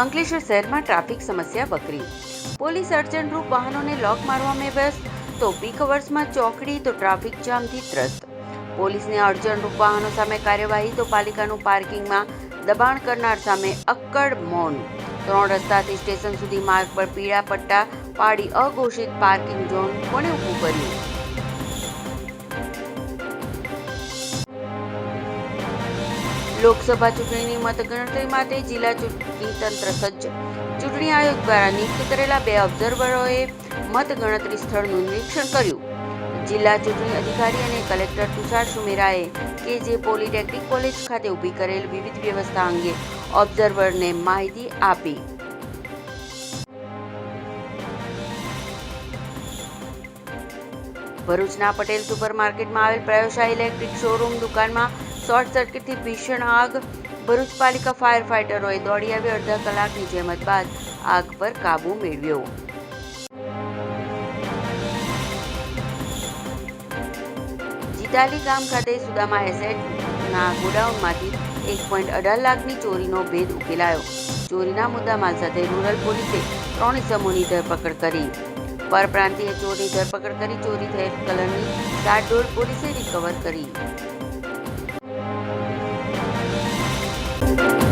અંકલેશ્વર શહેરમાં ટ્રાફિક સમસ્યા વકરી. પોલીસ અડચણરૂપ વાહનોને લોક મારવામાં વ્યસ્ત, તો પીક અવર્સમાં ચોકડી, તો ટ્રાફિક જામથી ત્રસ્ત. પોલીસને અડચણરૂપ વાહનો સામે કાર્યવાહી, તો પાલિકાનું પાર્કિંગમાં દબાણ કરનાર સામે અક્કડ મૌન. ત્રણ રસ્તાથી સ્ટેશન સુધી માર્ગ પર પીળા પટ્ટા પાડી અઘોષિત પાર્કિંગ ઝોન કોણે ઊભું કર્યું? લોકસભા ચૂંટણીની મતગણતરી માટે જિલ્લા ચૂંટણી તંત્ર સજ્જ. ચૂંટણી આયોગ દ્વારા નિયુક્ત કરેલા બે ઓબ્ઝર્વરોએ મતગણતરી સ્થળનું નિરીક્ષણ કર્યું. જિલ્લા ચૂંટણી અધિકારી અને કલેક્ટર તુષાર સુમેરાએ કે જે પોલિટેકનિક કોલેજ ખાતે ઊભી કરેલ વિવિધ વ્યવસ્થા અંગે ઓબ્ઝર્વરને માહિતી આપી. ભરૂચના પટેલ સુપર માર્કેટમાં આવેલ પ્રયોશા ઇલેક્ટ્રિક શોરૂમ દુકાનમાં શોર્ટ સર્કિટથી ભીષણ આગ. ભરૂચ પાલિકા ફાયર ફાઇટરોએ દોડી આવી અડધા કલાકની જહેમત બાદ આગ પર કાબૂ મેળવ્યો. જીતાલી ગામ ખાતે સુદામા એસેટના ગોડાઉનમાંથી એક પોઈન્ટ અઢાર લાખની ચોરીનો ભેદ ઉકેલાયો. ચોરીના મુદ્દામાલ સાથે રૂરલ પોલીસે ત્રણ ઇસમોની ધરપકડ કરી. પરપ્રાંતીય ચોરની ધરપકડ કરી ચોરી થયેલ કલરની સાત ડોળ પોલીસે રિકવર કરી. Bye.